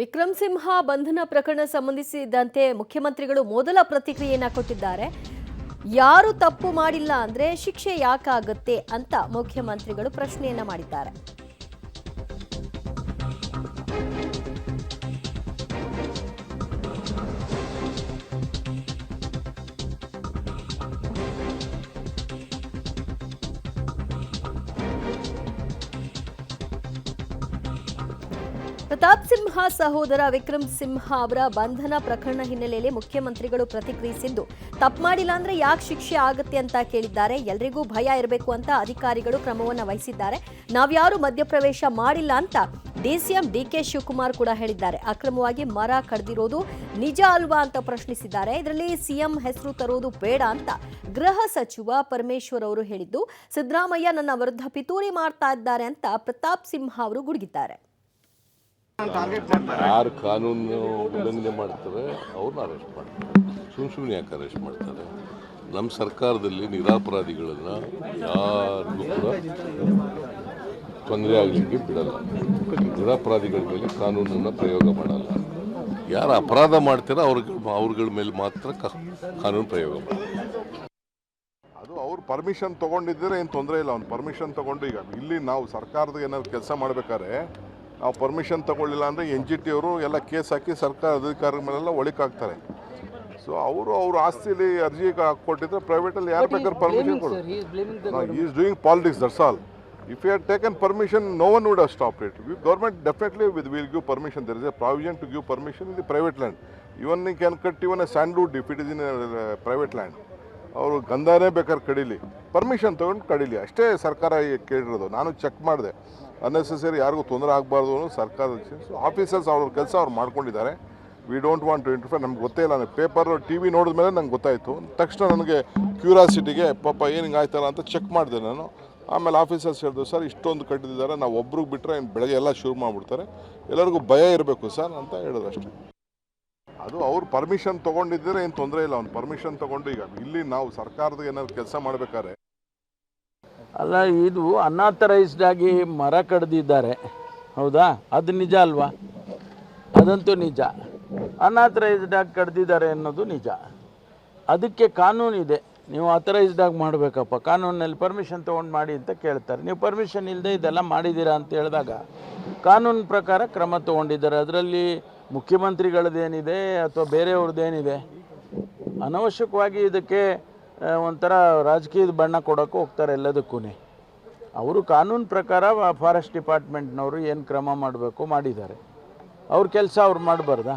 ವಿಕ್ರಮ್ ಸಿಂಹ ಬಂಧನ ಪ್ರಕರಣ ಸಂಬಂಧಿಸಿದಂತೆ ಮುಖ್ಯಮಂತ್ರಿಗಳು ಮೊದಲ ಪ್ರತಿಕ್ರಿಯೆಯನ್ನ ಕೊಟ್ಟಿದ್ದಾರೆ. ಯಾರು ತಪ್ಪು ಮಾಡಿಲ್ಲ ಅಂದ್ರೆ ಶಿಕ್ಷೆ ಯಾಕಾಗುತ್ತೆ ಅಂತ ಮುಖ್ಯಮಂತ್ರಿಗಳು ಪ್ರಶ್ನೆಯನ್ನ ಮಾಡಿದ್ದಾರೆ. ಪ್ರತಾಪ್ ಸಿಂಹ ಸಹೋದರ ವಿಕ್ರಮ್ ಸಿಂಹ ಅವರ ಬಂಧನ ಪ್ರಕರಣ ಹಿನ್ನೆಲೆಯಲ್ಲಿ ಮುಖ್ಯಮಂತ್ರಿಗಳು ಪ್ರತಿಕ್ರಿಯಿಸಿದ್ದು, ತಪ್ಪು ಮಾಡಿಲ್ಲ ಅಂದ್ರೆ ಯಾಕೆ ಶಿಕ್ಷೆ ಆಗುತ್ತೆ ಅಂತ ಕೇಳಿದ್ದಾರೆ. ಎಲ್ರಿಗೂ ಭಯ ಇರಬೇಕು ಅಂತ ಅಧಿಕಾರಿಗಳು ಕ್ರಮವನ್ನು ವಹಿಸಿದ್ದಾರೆ. ನಾವ್ಯಾರು ಮಧ್ಯಪ್ರವೇಶ ಮಾಡಿಲ್ಲ ಅಂತ ಡಿಸಿಎಂ ಡಿಕೆ ಶಿವಕುಮಾರ್ ಕೂಡ ಹೇಳಿದ್ದಾರೆ. ಅಕ್ರಮವಾಗಿ ಮರ ಕಡ್ದಿರೋದು ನಿಜ ಅಲ್ವಾ ಅಂತ ಪ್ರಶ್ನಿಸಿದ್ದಾರೆ. ಇದರಲ್ಲಿ ಸಿಎಂ ಹೆಸರು ತರೋದು ಬೇಡ ಅಂತ ಗೃಹ ಸಚಿವ ಪರಮೇಶ್ವರ್ ಅವರು ಹೇಳಿದ್ದು, ಸಿದ್ದರಾಮಯ್ಯ ನನ್ನ ವಿರುದ್ಧ ಪಿತೂರಿ ಮಾಡ್ತಾ ಇದ್ದಾರೆ ಅಂತ ಪ್ರತಾಪ್ ಸಿಂಹ ಅವರು ಗುಡುಗಿದ್ದಾರೆ. ಯಾರು ಕಾನೂನು ಉಲ್ಲಂಘನೆ ಮಾಡ್ತಾರೆ ಅವ್ರನ್ನ ಅರೆಸ್ಟ್ ಮಾಡ್ತಾರೆ. ಸುಮ್ ಸುಮ್ಮನೆ ಯಾಕೆ ಅರೆಸ್ಟ್ ಮಾಡ್ತಾರೆ? ನಮ್ಮ ಸರ್ಕಾರದಲ್ಲಿ ನಿರಾಪರಾಧಿಗಳನ್ನ ಯಾರಿಗೂ ಕೂಡ ತೊಂದರೆ ಆಗಲಿಕ್ಕೆ ಬಿಡಲ್ಲ. ನಿರಾಪರಾಧಿಗಳ ಮೇಲೆ ಕಾನೂನನ್ನು ಪ್ರಯೋಗ ಮಾಡಲ್ಲ. ಯಾರು ಅಪರಾಧ ಮಾಡ್ತಾರೋ ಅವ್ರಿಗೆ, ಅವ್ರಗಳ ಮೇಲೆ ಮಾತ್ರ ಕಾನೂನು ಪ್ರಯೋಗ ಮಾಡಲ್ಲ ಅದು ಅವ್ರು ಪರ್ಮಿಷನ್ ತೊಗೊಂಡಿದ್ದರೆ ಏನು ತೊಂದರೆ ಇಲ್ಲ. ಅವ್ನು ಪರ್ಮಿಷನ್ ತೊಗೊಂಡು ಈಗ ಇಲ್ಲಿ ನಾವು ಸರ್ಕಾರದ ಏನಾದ್ರು ಕೆಲಸ ಮಾಡ್ಬೇಕಾದ್ರೆ ನಾವು ಪರ್ಮಿಷನ್ ತಗೊಳ್ಳಿಲ್ಲ ಅಂದರೆ ಎನ್ ಜಿ ಟಿ ಅವರು ಎಲ್ಲ ಕೇಸ್ ಹಾಕಿ ಸರ್ಕಾರ ಅಧಿಕಾರಿಗಳ ಮೇಲೆಲ್ಲ ಒಳಿಕಾಗ್ತಾರೆ. ಸೊ ಅವರು ಅವ್ರ ಆಸ್ತಿಲಿ ಅರ್ಜಿ ಕೊಟ್ಟಿದ್ರೆ ಪ್ರೈವೇಟಲ್ಲಿ ಯಾರು ಬೇಕಾದ್ರೆ ಪರ್ಮಿಷನ್ ಕೊಡು is doing politics that's all if you are taken permission no one would have stop it government definitely with will give permission there is a provision to give permission in the private land even can cut even a sandalwood if it is in private land ಅವರು ಗಂಧನೇ ಬೇಕಾದ್ರೆ ಕಡೀಲಿ. Permission ತೊಗೊಂಡು ಕಡೀಲಿ. ಅಷ್ಟೇ ಸರ್ಕಾರ ಕೇಳಿರೋದು. ನಾನು check ಮಾಡಿದೆ. Unnecessary ಯಾರಿಗೂ ತೊಂದರೆ ಆಗಬಾರ್ದು ಅನ್ನೋ ಸರ್ಕಾರದ ಆಫೀಸರ್ಸ್ ಅವ್ರ ಕೆಲಸ ಅವ್ರು ಮಾಡ್ಕೊಂಡಿದ್ದಾರೆ. We don't want to interfere ನಮ್ಗೆ ಗೊತ್ತೇ ಇಲ್ಲ. ಪೇಪರ್ ಟಿ ವಿ ನೋಡಿದ ಮೇಲೆ ನಂಗೆ ಗೊತ್ತಾಯಿತು. ತಕ್ಷಣ ನನಗೆ ಕ್ಯೂರಿಯಾಸಿಟಿಗೆ ಪಾಪ ಏನು ಹಿಂಗೆ ಆಯ್ತಲ್ಲ ಅಂತ ಚೆಕ್ ಮಾಡಿದೆ ನಾನು. ಆಮೇಲೆ ಆಫೀಸರ್ಸ್ ಹೇಳಿದ್ರು, ಸರ್, ಇಷ್ಟೊಂದು ಕಟ್ಟಿದ್ದಾರೆ. ನಾವು ಒಬ್ರಿಗೆ ಬಿಟ್ಟರೆ ಬೆಳಗ್ಗೆ ಎಲ್ಲ ಶುರು ಮಾಡಿಬಿಡ್ತಾರೆ. ಎಲ್ಲರಿಗೂ ಭಯ ಇರಬೇಕು, ಸರ್, ಅಂತ ಹೇಳಿದ್ರು ಅಷ್ಟೇ. ಅದು ಅವ್ರು ಪರ್ಮಿಷನ್ ತೊಗೊಂಡಿದ್ದರೆ ಏನು ತೊಂದರೆ ಇಲ್ಲ, ಅವ್ನು ಪರ್ಮಿಷನ್ ತೊಗೊಂಡು ಈಗ ಇಲ್ಲಿ ನಾವು ಸರ್ಕಾರದ ಏನಾದ್ರು ಕೆಲಸ ಮಾಡಬೇಕಾದ್ರೆ. ಅಲ್ಲ, ಇದು ಅನಾಥರೈಸ್ಡ್ ಆಗಿ ಮರ ಕಡ್ದಿದ್ದಾರೆ. ಹೌದಾ? ಅದು ನಿಜ ಅಲ್ವಾ? ಅದಂತೂ ನಿಜ. ಅನಾಥರೈಸ್ಡ್ ಆಗಿ ಕಡ್ದಿದ್ದಾರೆ ಅನ್ನೋದು ನಿಜ. ಅದಕ್ಕೆ ಕಾನೂನಿದೆ ನೀವು ಅಥರೈಸ್ಡ್ ಆಗಿ ಮಾಡಬೇಕಪ್ಪ. ಕಾನೂನಲ್ಲಿ ಪರ್ಮಿಷನ್ ತೊಗೊಂಡು ಮಾಡಿ ಅಂತ ಕೇಳ್ತಾರೆ. ನೀವು ಪರ್ಮಿಷನ್ ಇಲ್ಲದೆ ಇದೆಲ್ಲ ಮಾಡಿದ್ದೀರಾ ಅಂತ ಹೇಳಿದಾಗ ಕಾನೂನು ಪ್ರಕಾರ ಕ್ರಮ ತಗೊಂಡಿದ್ದಾರೆ. ಅದರಲ್ಲಿ ಮುಖ್ಯಮಂತ್ರಿಗಳದ್ದೇನಿದೆ ಅಥವಾ ಬೇರೆಯವ್ರದ್ದೇನಿದೆ? ಅನವಶ್ಯಕವಾಗಿ ಇದಕ್ಕೆ ಒಂಥರ ರಾಜಕೀಯದ ಬಣ್ಣ ಕೊಡೋಕೆ ಹೋಗ್ತಾರೆ ಎಲ್ಲದಕ್ಕೂ ಅವರು ಕಾನೂನು ಪ್ರಕಾರ ಫಾರೆಸ್ಟ್ ಡಿಪಾರ್ಟ್ಮೆಂಟ್ನವರು ಏನು ಕ್ರಮ ಮಾಡಬೇಕು ಮಾಡಿದ್ದಾರೆ. ಅವ್ರ ಕೆಲಸ ಅವ್ರು ಮಾಡಬಾರ್ದಾ?